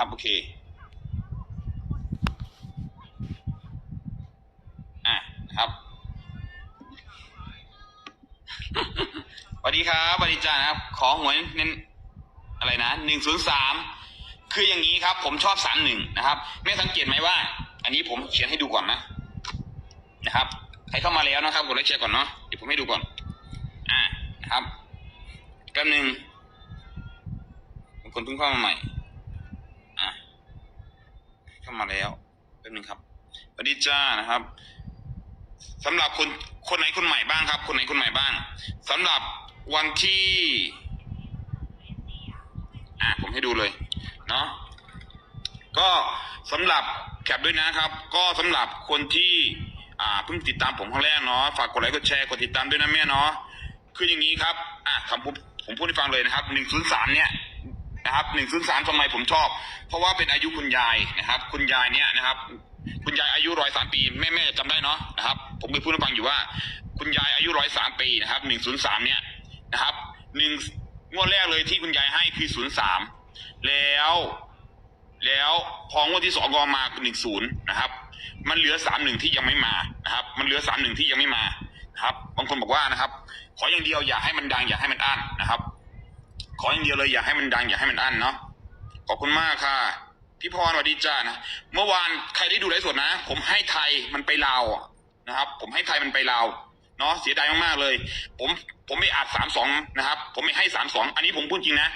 นะครับ โอเคอะนะครับสวัสดีครับสวัสดีจ้านะครับ ขอหวยเน้นอะไรนะหนึ่งศูนย์สามคืออย่างนี้ครับ ผมชอบสามหนึ่งนะครับไม่สังเกตไหมว่า อันนี้ผมเขียนให้ดูก่อนนะนะครับใครเข้ามาแล้วนะครับกดไลค์แชร์ก่อนเนาะเดี๋ยวผมให้ดูก่อน อ่านะครับแป๊บหนึ่งบางคนเพิ่งเข้ามาใหม่ เข้ามาแล้วแป๊บหนึ่งครับสวัสดีจ้านะครับสำหรับคนคนไหนคนใหม่บ้างครับ คนไหนคนใหม่บ้างสำหรับวันที่ อ่าผมให้ดูเลยเนาะก็สำหรับแคปด้วยนะครับ ก็สำหรับคนที่อ่าเพิ่งติดตามผมครั้งแรกเนาะฝากกดไลค์กดแชร์กดติดตามด้วยนะแม่เนาะคืออย่างนี้ครับ อะคำพูดผมพูดให้ฟังเลยนะครับหนึ่งศูนย์สามเนี่ย นะครับหนึ่งศูนย์สามทำไมผมชอบ เพราะว่าเป็นอายุคุณยายนะครับ คุณยายเนี่ยนะครับ คุณยายอายุร้อยสามปีแม่แม่จำได้เนาะนะครับ ผมเคยพูดให้ฟังอยู่ว่า คุณยายอายุร้อยสามปีนะครับหนึ่งศูนย์สามเนี่ยนะครับหนึ่งงวดแรกเลยที่คุณยายให้คือศูนย์สามแล้ว แล้วพองวดที่สองก็มาหนึ่งศูนย์นะครับ มันเหลือสามหนึ่งที่ยังไม่มานะครับ มันเหลือสามหนึ่งที่ยังไม่มานะครับ บางคนบอกว่านะครับ ขออย่างเดียวอย่าให้มันดังอย่าให้มันอั้นนะครับ ขออย่างเดียวเลยอย่าให้มันดังอย่าให้มันอั้นเนาะขอบคุณมากค่ะพี่พรสวัสดีจ้านะเมื่อวานใครได้ดูไลฟ์สดนะ ผมให้ไทยมันไปลาวนะครับ ผมให้ไทยมันไปลาวเนาะเสียดายมากๆเลย ผมผมไม่อัดสามสองนะครับ ผมไม่ให้สามสองอันนี้ผมพูดจริงนะ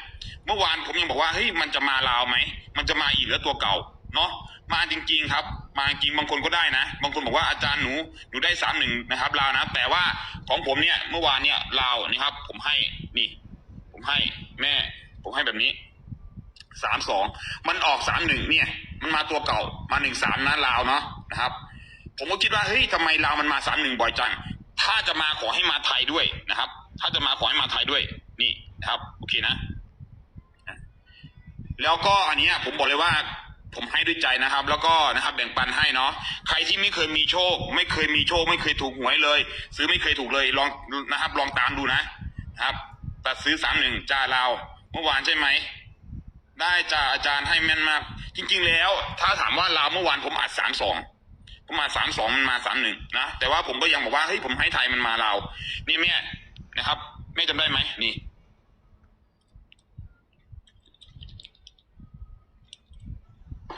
เมื่อวานผมยังบอกว่าเฮ้ยมันจะมาลาวไหมมันจะมาอีกหรือตัวเก่าเนาะมาจริง ๆ ครับ มาจริงบางคนก็ได้นะ บางคนบอกว่าอาจารย์หนูหนูได้สามหนึ่งนะครับลาวนะ แต่ว่าของผมเนี่ยเมื่อวานเนี่ยลาวนี่ครับ ผมให้นี่ ให้แม่ ผมให้แบบนี้สามสองมันออกสามหนึ่งเนี่ย มันมาตัวเก่ามาหนึ่งสามนะลาวเนาะนะครับ ผมก็คิดว่าเฮ้ยทำไมลาวมันมาสามหนึ่งบ่อยจังถ้าจะมาขอให้มาไทยด้วยนะครับ ถ้าจะมาขอให้มาไทยด้วย นี่นะครับ โอเคนะ แล้วก็อันนี้ผมบอกเลยว่า ผมให้ด้วยใจนะครับ แล้วก็นะครับ แบ่งปันให้เนาะใครที่ไม่เคยมีโชค ไม่เคยมีโชค ไม่เคยถูกหวยเลย ซื้อไม่เคยถูกเลยลองนะครับ ลองตามดูนะนะครับ ตัดซื้อสามหนึ่งจ้าเราวเมื่อวานใช่ไหม ได้จ้าอาจารย์ให้แม่นมาก จริง ๆ แล้ว ถ้าถามว่าลาวเมื่อวานผมอัดสามสองผมมาสามสองมันมาสามหนึ่งนะแต่ว่าผมก็ยังบอกว่าเฮ้ยผมให้ไทยมันมาลาวนี่แม่นะครับแม่จำได้ไหมนี่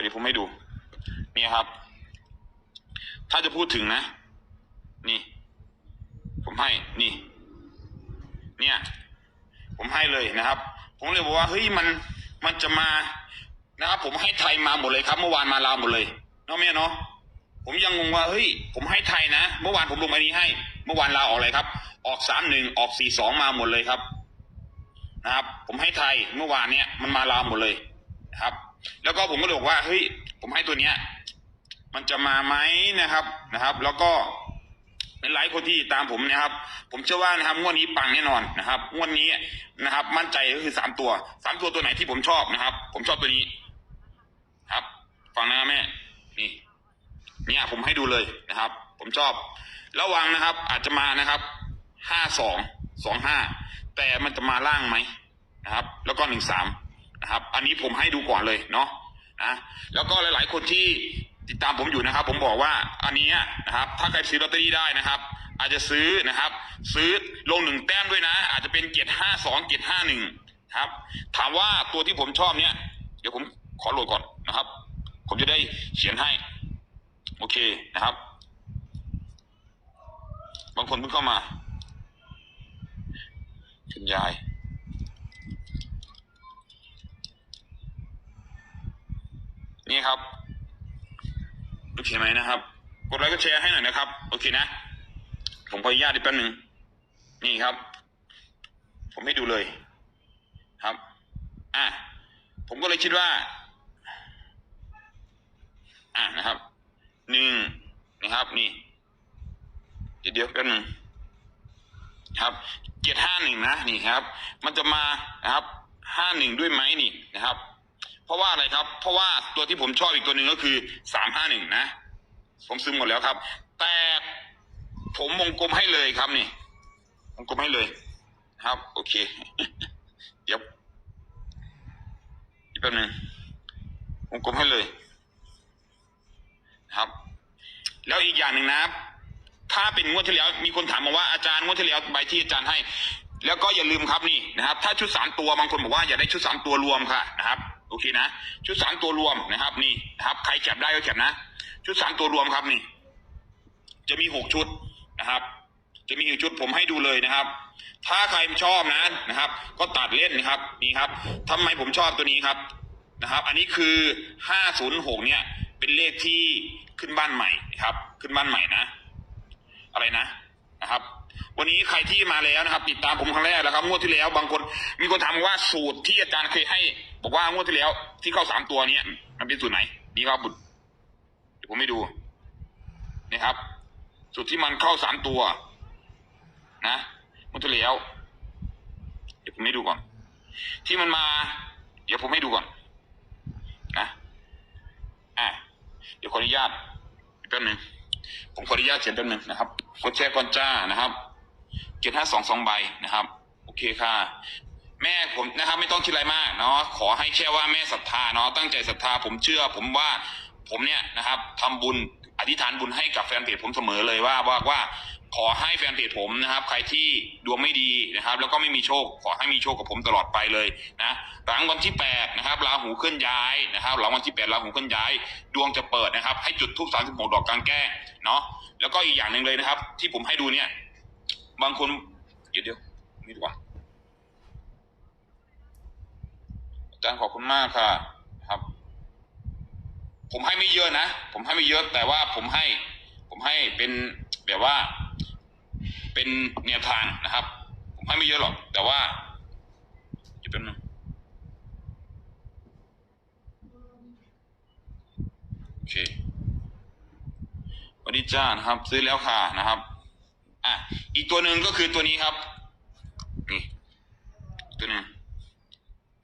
เดี๋ยวผมให้ดู นี่ครับ ถ้าจะพูดถึงนะ นี่ ผมให้ นี่ เนี่ย ผมให้เลยนะครับ ผมเลยบอกว่าเฮ้ยมันมันจะมานะครับผมให้ไทยมาหมดเลยครับ เมื่อวานมาลาวหมดเลยเนาะแม่เนาะผมยังงงว่าเฮ้ยผมให้ไทยนะ เมื่อวานผมลงอันนี้ให้ เมื่อวานลาวออกอะไรครับ ออกสามหนึ่งออกสี่สองมาหมดเลยครับ นะครับ ผมให้ไทยเมื่อวานเนี่ยมันมาลาวหมดเลยนะครับ แล้วก็ผมก็เลยบอกว่าเฮ้ยผมให้ตัวเนี้ยมันจะมาไหมนะครับนะครับ แล้วก็ หลายคนที่ตามผมนะครับ ผมเชื่อว่านะครับงวดนี้ปังแน่นอนนะครับงวดนี้นะครับ มั่นใจก็คือสามตัวสามตัวตัวไหนที่ผมชอบนะครับ ผมชอบตัวนี้ ครับฟังนะแม่ นี่ เนี่ย ผมให้ดูเลยนะครับ ผมชอบ ระวังนะครับ อาจจะมานะครับห้าสองสองห้าแต่มันจะมาล่างไหมนะครับ แล้วก็หนึ่งสามนะครับ อันนี้ผมให้ดูก่อนเลยเนาะนะแล้วก็หลาย ๆ คนที่ ติดตามผมอยู่นะครับ ผมบอกว่าอันนี้นะครับ ถ้าใครซื้อลอตเตอรี่ได้นะครับ อาจจะซื้อนะครับ ซื้อลงหนึ่งแต้มด้วยนะ อาจจะเป็นเกียรห้าสองเกียรห้าหนึ่งครับ ถามว่าตัวที่ผมชอบเนี่ย เดี๋ยวผมขอโหลดก่อนนะครับ ผมจะได้เขียนให้ โอเคนะครับ บางคนเพิ่งเข้ามาคุณยายนี่ครับ โอเคไหมนะครับ กดไลค์ก็แชร์ให้หน่อยนะครับ โอเคนะ ผมขออนุญาตอีกแป๊บหนึ่งนี่ครับ ผมให้ดูเลย ครับ อะผมก็เลยคิดว่า อะนะครับหนึ่งนะครับ นี่เดี๋ยวเดียวแป๊บหนึงครับเกียรห้าหนึ่งนะนี่ครับ มันจะมานะครับห้าหนึ่งด้วยไหมนี่นะครับ เพราะว่าอะไรครับ เพราะว่าตัวที่ผมชอบอีกตัวหนึ่งก็คือสามห้าหนึ่งนะ ผมซื้อหมดแล้วครับ แต่ผมวงกลมให้เลยครับนี่วงกลมให้เลยครับ โอเค เดี๋ยวอีกแป๊บหนึงวงกลมให้เลยครับ แล้วอีกอย่างหนึ่งนะครับถ้าเป็นงวดที่แล้วมีคนถามมาว่าอาจารย์งวดที่แล้วใบที่อาจารย์ให้ แล้วก็อย่าลืมครับนี่นะครับ ถ้าชุดสามตัวบางคนบอกว่าอยากได้ชุดสามตัวรวมค่ะนะครับ โอเคนะ ชุดสามตัวรวมนะครับ นี่นะครับใครแคปได้ก็แคปนะ ชุดสามตัวรวมครับนี่ จะมีหกชุดนะครับ จะมีหกชุดผมให้ดูเลยนะครับ ถ้าใครชอบนะนะครับ ก็ตัดเล่นนะครับ นี่ครับทำไมผมชอบตัวนี้ครับนะครับ อันนี้คือห้าศูนย์หกเนี่ย เป็นเลขที่ขึ้นบ้านใหม่นะครับ ขึ้นบ้านใหม่นะ อะไรนะนะครับ วันนี้ใครที่มาแล้วนะครับ ติดตามผมครั้งแรกแล้วครับงวดที่แล้วบางคนมีคนถามว่าสูตรที่อาจารย์เคยให้ บอกว่างวดที่แล้ว ที่เข้าสามตัวเนี่ยมันเป็นสูตรไหนนี่ครับบุตรเดี๋ยวผมไม่ดูนี่ครับ สูตรที่มันเข้าสามตัว นะงวดที่แล้ว เดี๋ยวผมให้ดูก่อน ที่มันมา เดี๋ยวผมให้ดูก่อนนะอะเดี๋ยวขออนุญาตแป๊บนึง ผมขออนุญาตเขียนแป๊บหนึงนะครับกดแชร์ก่อนจ้านะครับเจ็ดห้าสองสองใบนะครับ โอเคค่ะ แม่ผมนะครับไม่ต้องคิดอะไรมากเนาะขอให้แค่ว่าแม่ศรัทธาเนาะตั้งใจศรัทธาผมเชื่อ ผมว่าผมเนี่ยนะครับทำบุญอธิษฐานบุญให้กับแฟนเพจผมเสมอเลยว่าว่าว่า ขอให้แฟนเพจผมนะครับ ใครที่ดวงไม่ดีนะครับ แล้วก็ไม่มีโชค ขอให้มีโชคกับผมตลอดไปเลยนะหลังวันที่แปดนะครับราหูเคลื่อนย้ายนะครับหลังวันที่แปดราหูเคลื่อนย้าย ดวงจะเปิดนะครับ ให้จุดทูบสามสิบหกดอกกลางแก้งเนาะแล้วก็อีกอย่างหนึ่งเลยนะครับ ที่ผมให้ดูเนี่ย บางคนเดี๋ยวเดี๋ยวนี่ดีกว่าอาจารย์ขอบคุณมากค่ะครับ ผมให้ไม่เยอะนะผมให้ไม่เยอะแต่ว่าผมให้ ผมให้เป็นแบบว่า เป็นแนวทางนะครับ ผมให้ไม่เยอะหรอก แต่ว่าจะเป็นโอเควันนี้จ้านะครับ ซื้อแล้วค่ะนะครับ อะอีกตัวหนึ่งก็คือตัวนี้ครับ นี่ ตัวหนึ่ง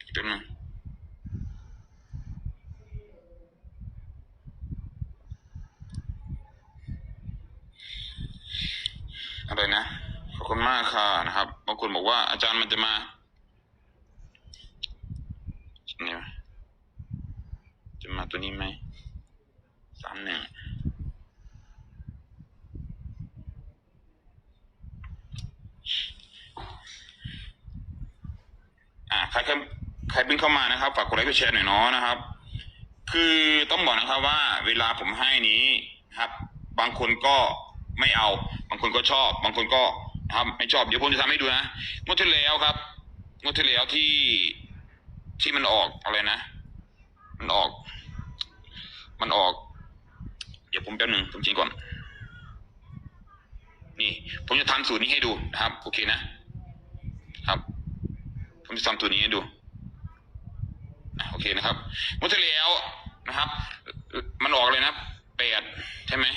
อีกตัวหนึ่ง อะไรนะขอบคุณมากค่ะนะครับบางคนบอกว่าอาจารย์มันจะมาเนี่ยจะมาตัวนี้ไหมสามหนึ่งอ่าใครใครใครเพิ่งเข้ามานะครับฝากกดไลค์กดแชร์หน่อยเนาะนะครับ คือต้องบอกนะครับว่า เวลาผมให้นี้นะครับ บางคนก็ ไม่เอา บางคนก็ชอบ บางคนก็นะครับไม่ชอบ เดี๋ยวผมจะทำให้ดูนะงวดที่แล้วครับงวดที่แล้วที่ที่มันออกอะไรนะ มันออก มันออก เดี๋ยวผมแป๊บหนึ่งผมจริงก่อน นี่ ผมจะทำสูตรนี้ให้ดูนะครับ โอเคนะ ครับ ผมจะทำสูตรนี้ให้ดูโอเคนะครับงวดที่แล้วนะครับ มันออกเลยนะแปดใช่ไหม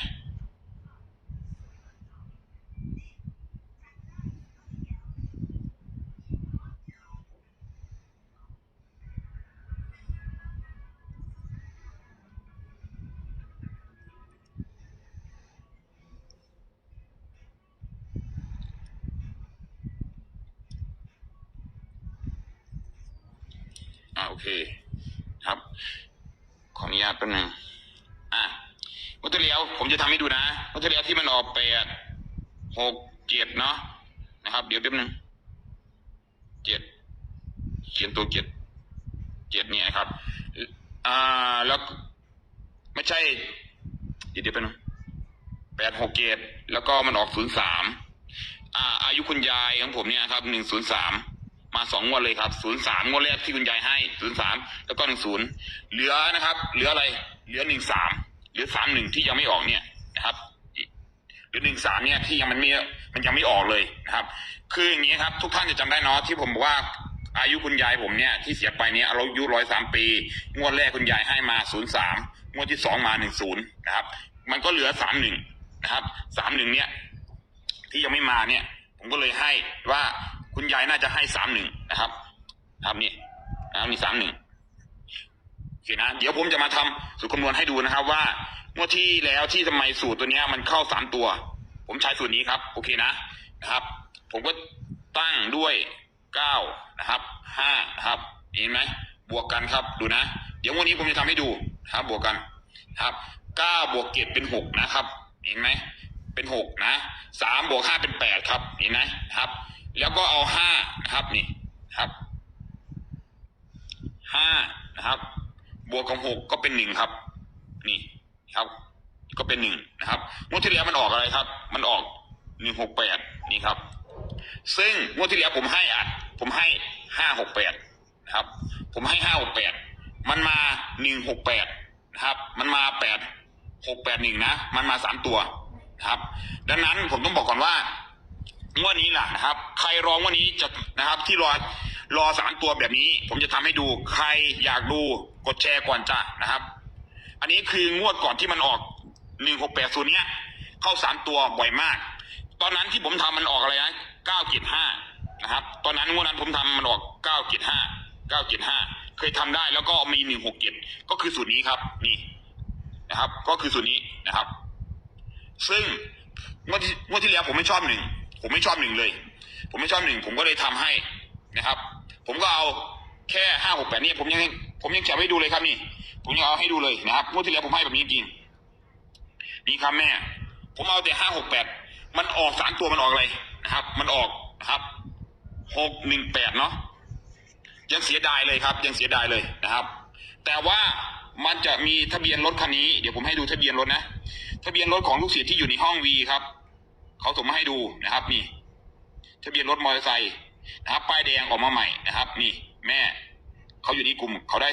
อ่าโอ เคครับขออนุญาตแป๊บนึงอะวัตถุเลี้ยวผมจะทำให้ดูนะวัตถุเลี้ยวที่มันออกแปดหกเจ็ดเนาะนะครับ เดี๋ยวแป๊บนึงเจ็ดเขียนตัวเจ็ดเจ็ดเนี่ยครับอ่าแล้วไม่ใช่เดี๋ยวเดี๋ยวแป๊บนึงแปดหกเจ็ดแล้วก็มันออกศูนย์สามอ่าอายุคุณยายของผมเนี่ยครับหนึ่งศูนย์สาม มาสองงวดเลยครับศูนย์สามงวดแรกที่คุณยายให้ศูนย์สามแล้วก็หนึ่งศูนย์เหลือนะครับ เหลืออะไร เหลือหนึ่งสามเหลือสามหนึ่งที่ยังไม่ออกเนี่ยนะครับหลือหนึ่งสามเนี่ยที่ยังมันไม่มันยังไม่ออกเลยนะครับ คืออย่างนี้ครับ ทุกท่านจะจำได้เนาะที่ผมบอกว่าอายุคุณยายผมเนี่ยที่เสียไปเนี่ยเราอายุร้อยสามปี งวดแรกคุณยายให้มาศูนย์สามงวดที่สองมาหนึ่งศูนย์นะครับ มันก็เหลือสามหนึ่งนะครับสามหนึ่งเนี่ยที่ยังไม่มาเนี่ย ผมก็เลยให้ว่า คุณยายน่าจะให้สามหนึ่งนะครับนะครับนี่นะครับมีสามหนึ่งโอเคนะเดี๋ยวผมจะมาทำสูตรคำนวณให้ดูนะครับ ว่างวดที่แล้วที่ทำไมสูตรตัวเนี้ย มันเข้าสามตัว ผมใช้สูตรนี้ครับ โอเคนะนะครับ ผมก็ตั้งด้วยเก้านะครับห้านะครับเห็นไหมบวกกันครับดูนะ เดี๋ยววันนี้ผมจะทำให้ดูนะครับ บวกกันนะครับเก้าบวกเจ็ดเป็นหกนะครับ เห็นไหมเป็นหกนะสามบวกห้าเป็นแปดครับ เห็นไหมครับ แล้วก็เอาห้านะครับนี่ครับห้านะครับ บวกกับหกก็เป็นหนึ่งครับ นี่ครับ ก็เป็นหนึ่งนะครับงวดที่แล้วมันออกอะไรครับ มันออกหนึ่งหกแปดนี่ครับ ซึ่งงวดที่แล้วผมให้อัดผมให้ห้าหกแปดนะครับ ผมให้ห้าหกแปดมันมาหนึ่งหกแปดนะครับ มันมาแปดหกแปดหนึ่งนะ มันมาสามตัวนะครับ ดังนั้นผมต้องบอกก่อนว่า งวดนี้แหละนะครับ ใครรองวันนี้จะนะครับ ที่รอรอสามตัวแบบนี้ ผมจะทำให้ดูใครอยากดูกดแชร์ก่อนจ้ะนะครับ อันนี้คืองวดก่อนที่มันออกหนึ่งหกแปดศูนย์เนี้ย เข้าสามตัวบ่อยมาก ตอนนั้นที่ผมทำมันออกอะไรนะเก้าเจ็ดห้านะครับ ตอนนั้นงวดนั้นผมทำมันออกเก้าเจ็ดห้าเก้าเจ็ดห้าเคยทำได้แล้วก็มีหนึ่งหกเจ็ดก็คือสูตรนี้ครับ นี่นะครับ ก็คือสูตรนี้นะครับ ซึ่งงวดที่งวดที่แล้วผมไม่ชอบหนึ่ง ผมไม่ชอบหนึ่งเลย ผมไม่ชอบหนึ่งผมก็เลยทำให้นะครับ ผมก็เอาแค่ห้าหกแปดนี่ผมยังผมยังแคปให้ดูเลยครับนี่ ผมยังเอาให้ดูเลยนะครับงวดที่แล้วผมให้แบบนี้จริงนี่ครับแม่ ผมเอาแต่ห้าหกแปดมันออกสามตัวมันออกอะไรนะครับ มันออกนะครับหกหนึ่งแปดเนาะยังเสียดายเลยครับ ยังเสียดายเลยนะครับ แต่ว่ามันจะมีทะเบียนรถคันนี้ เดี๋ยวผมให้ดูทะเบียนรถนะ ทะเบียนรถของลูกศิษย์ที่อยู่ในห้องวีครับ เขาส่งมาให้ดูนะครับนี่ทะเบียนรถมอเตอร์ไซค์นะครับ ป้ายแดงออกมาใหม่นะครับ นี่ แม่ เขาอยู่ในกลุ่มเขาได้